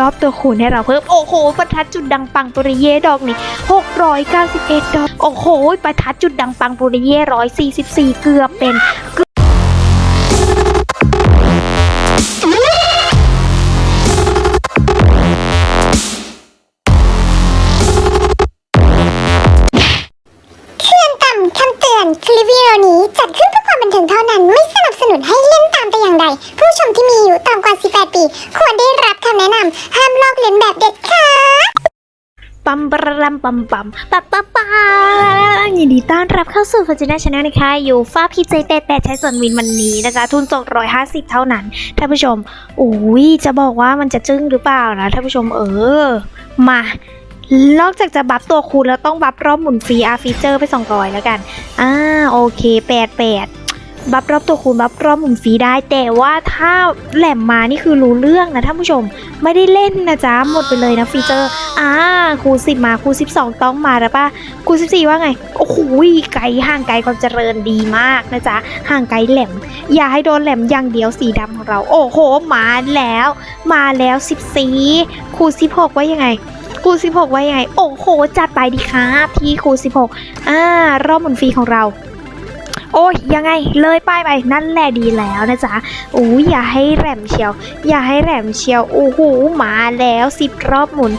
รอบตัวคูณให้เราเพิ่ม โอ้โห ประทัดจุดดังปังปุริเย่ดอกนี่691 ดอก โอ้โห ประทัดจุดดังปังปุริเย่144 เกือบเป็นเวิดีโอนี้จัดขึ้นเพื่อความบันเทิงเท่านั้น ไม่สนับสนุนให้เล่นตามแต่อย่างใด ผู้ชมที่มีอายุต่ำกว่า 18 ปี ควรได้รับคำแนะนำห้ามลอกเลียนแบบเด็ดขาดปัมปรรัมปัมปัมปับปับปังยินดีต้อนรับเข้าสู่ฟัจิน่าชาแนลนะคะ อยู่ฟ้าพีเจแปดแปดใช้ส่วนวินวันนี้นะจ๊ะ ทุนจกร้อยห้าสิบเท่านั้น ท่านผู้ชมอุ้ยจะบอกว่ามันจะจึ้งหรือเปล่านะท่านผู้ชมเออ มา นอกจากจะบัฟตัวคูณแล้วต้องบัฟรอบหมุนฟรีอาฟีเจอร์ไป200แล้วกัน อ่าโอเคแปดแปดบัฟรอบตัวคูณบัฟรอบหมุนฟรีได้ แต่ว่าถ้าแหลมมานี่คือรู้เรื่องนะท่านผู้ชมไม่ได้เล่นนะจ๊ะหมดไปเลยนะฟีเจอร์อ่าคูณ10มาคูณ12ต้องมาแล้วป่ะคูณ14ว่าไงโอ้โหไกลห่างไกลความเจริญดีมากนะจ๊ะห่างไกลแหลม อย่าให้โดนแหลมอย่างเดียวสีดำของเรา โอ้โหมาแล้ว มาแล้ว14คูณ16ว่ายังไง คูณ16ว่ายังไง โอ้โห จัดไปดีครับ ที่คูณ16 อ่า รอบหมุนฟรีของเรา โอ้ยยังไงเลยป้ายไปนั่นแหละดีแล้วนะจ๊ะโอ้ยอย่าให้แหลมเชียว อย่าให้แหลมเชียวโอ้โหมาแล้ว10รอบหมุน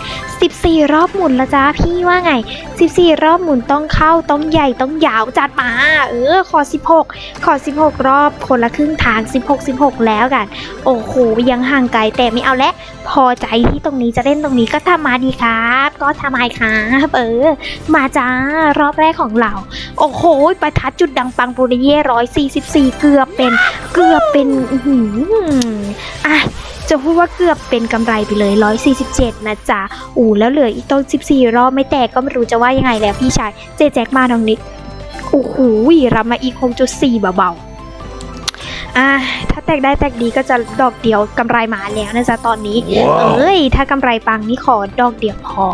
14รอบหมุนละจ้าพี่ว่าไง14รอบหมุนต้องเข้าต้องใหญ่ต้องยาวจัดมาเออขอ16ขอ16รอบคนละครึ่งทาง16 16แล้วกัน โอ้โหยังห่างไกลแต่ไม่เอาและ พอใจที่ตรงนี้จะเล่นตรงนี้ก็ทำมาดีครับ ก็ทำไมครับเออมาจ้ารอบแรกของเรา โอ้โหประทัดจุดดังปังปุรเย่ร้อยสี่สิบสี่เกือบเป็นเกือบเป็นอือหืออะจะพูดว่าเกือบเป็นกำไรไปเลย 147 นะจ๊ะ อู๋แล้วเหลืออีกต้อง14 รอบไม่แตกก็ไม่รู้จะว่ายังไงแล้วพี่ชาย เจแจ็คมาทางนี้โอ้โหรับมาอีก 6.4 เบาๆ อะถ้าแตกได้แตกดีก็จะดอกเดียวกำไรมาแล้วนะจ๊ะตอนนี้เอ้ย ถ้ากำไรปังนี่ขอดอกเดียวพอ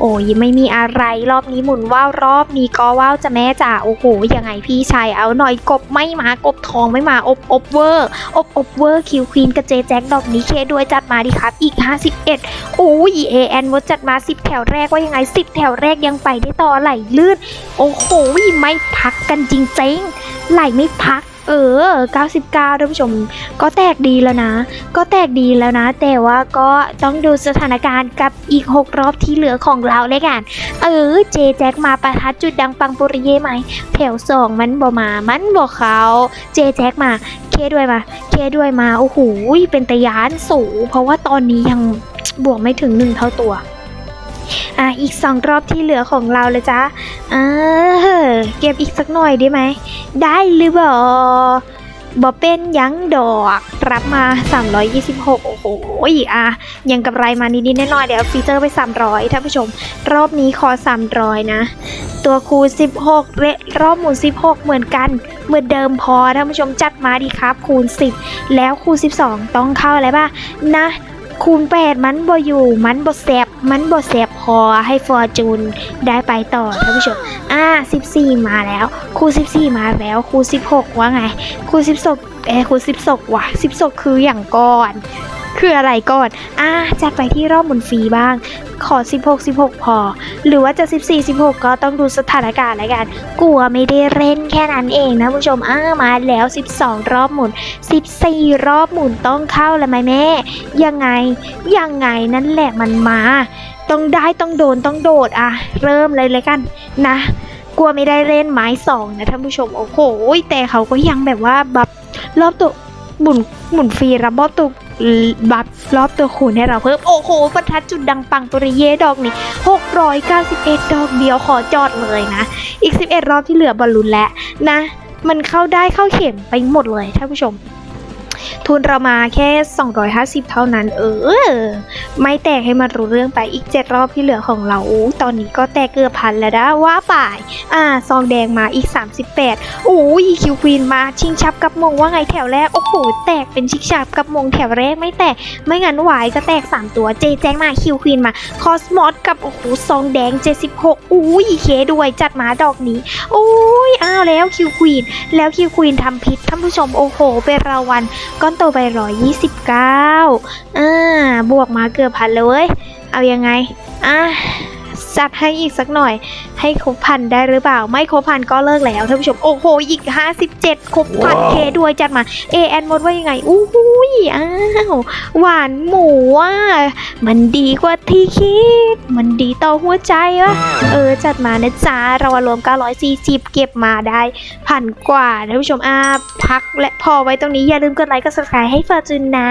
โอ้ยไม่มีอะไรรอบนี้หมุนว่าวรอบนี้ก็ว่าวจะแม่จ๋าโอ้โหยังไงพี่ชายเอาหน่อยกบไม่มากบทองไม่มาอบอบเวอร์อบอบเวอร์คิวควีนกับเจแจ็คดอกนี้เคด้วยจัดมาดิครับอีก 51โอ้ยเอแอนวจัดมา 10 แถวแรกว่ายังไง 10 แถวแรกยังไปได้ต่อไหลลื่นโอ้โหไม่พักกันจริงๆไหลไม่พัก เออ 99ท่านผู้ชม ก็แตกดีแล้วนะ ก็แตกดีแล้วนะ แต่ว่าก็ต้องดูสถานการณ์กับอีก 6 รอบที่เหลือของเราเลยกัน เออ เจแจ็คมาประทัดจุดดังปังปุริเย่ไหม แถวสองมันบ่มา มันบ่เขา เจแจ็คมา เคด้วยมา เคด้วยมา โอ้โห เป็นตะยานสูง เพราะว่าตอนนี้ยังบวกไม่ถึงหนึ่งเท่าตัวอะอีกสองรอบที่เหลือของเราเลยจ้ะเออเก็บอีกสักหน่อยได้ไหม ได้หรือบ่บ่เป็นยังดอกรับมา 326 โอ้โหอะยังกำไรมานิดๆหน่อยๆเดี๋ยวฟีเจอร์ไป 300ท่านผู้ชม รอบนี้ขอ 300 นะ ตัวคูณ 16เรรอบหมุน 16 เหมือนกัน เหมือนเดิมพอท่านผู้ชมจัดมาดีครับ คูณ 10 แล้วคูณ 12 ต้องเข้าอะไรป่ะ นะ คูณ 8 มันบ่อยู่มันบ่แซบ มันบดแสบพอให้ฟอร์จูนได้ไปต่อท่านผู้ชม อ่า 14 มาแล้วคู14 มาแล้วคู16 ว่าไงคู16เอ้ครู 16 ว่ะ 16 คืออย่างก่อน คืออะไรก่อนอ่าจัดไปที่รอบหมุนฟรีบ้าง ขอ 16 16 พอ หรือว่าจะ 14 16 ก็ต้องดูสถานการณ์แล้วกัน กลัวไม่ได้เล่นแค่นั้นเองนะผู้ชมอ่ามาแล้ว 12 รอบหมุน 14 รอบหมุนต้องเข้าแล้วไหมแม่ ยังไง ยังไงนั่นแหละมันมา ต้องได้ต้องโดนต้องโดดอะ เริ่มเลยเลยกันนะกลัวไม่ได้เล่นไม้สองนะท่านผู้ชมโอ้โหแต่เขาก็ยังแบบว่าบับรอบตัวหมุนหมุนฟรีรับรอบตัว บับรอบตัวคูณให้เราเพิ่ม โอ้โห ประทัดจุดดังปังตุริเย่ดอกนี่691 ดอกเดียวขอจอดเลยนะ อีก 11 รอบที่เหลือบอลลูนแล้วนะ มันเข้าได้เข้าเข็มไปหมดเลยท่านผู้ชม ทุนเรามาแค่ 250 เท่านั้น เออ ไม่แตกให้มันรู้เรื่องไปอีก 7 รอบที่เหลือของเราตอนนี้ก็แตกเกือบพันแล้วนะว่าป่าย อ่า ซองแดงมาอีก 38โอ้ยคิวควีนมาชิงชับกับมงว่าไงแถวแรก โอ้โห แตกเป็นชิงชับกับมงแถวแรกไม่แตก ไม่งั้นหวายก็แตก 3 ตัวเจแจ้งมาคิวควีนมาคอสมอสกับโอ้โหซองแดง 76อุ้ยเคด้วยจัดมาดอกนี้โอ้ยอ้าวแล้วคิวควีนแล้วคิวควีนทำพิษท่านผู้ชมโอ้โหเป็นรางวัลก้อนโตไปร้อยยี่สิบเก้าอ่า บวกมาเกือบพันเลยเว้ยเอายังไง อะจัดให้อีกสักหน่อย ให้ครบพันได้หรือเปล่า ไม่ครบพันก็เลิกแล้วท่านผู้ชม โอ้โห อีก 57 ครบพันเคด้วยจัดมา เอแอนมดว่ายังไง อู้หู ยอ้าวหวานหมูอะมันดีกว่าที่คิด มันดีต่อหัวใจวะเออจัดมานะจ๊ะเรารวม 940 เก็บมาได้พันกว่าท่านผู้ชมอะพักและพอไว้ตรงนี้อย่าลืมกดไลค์กด subscribe ให้เฟอร์จูนนะ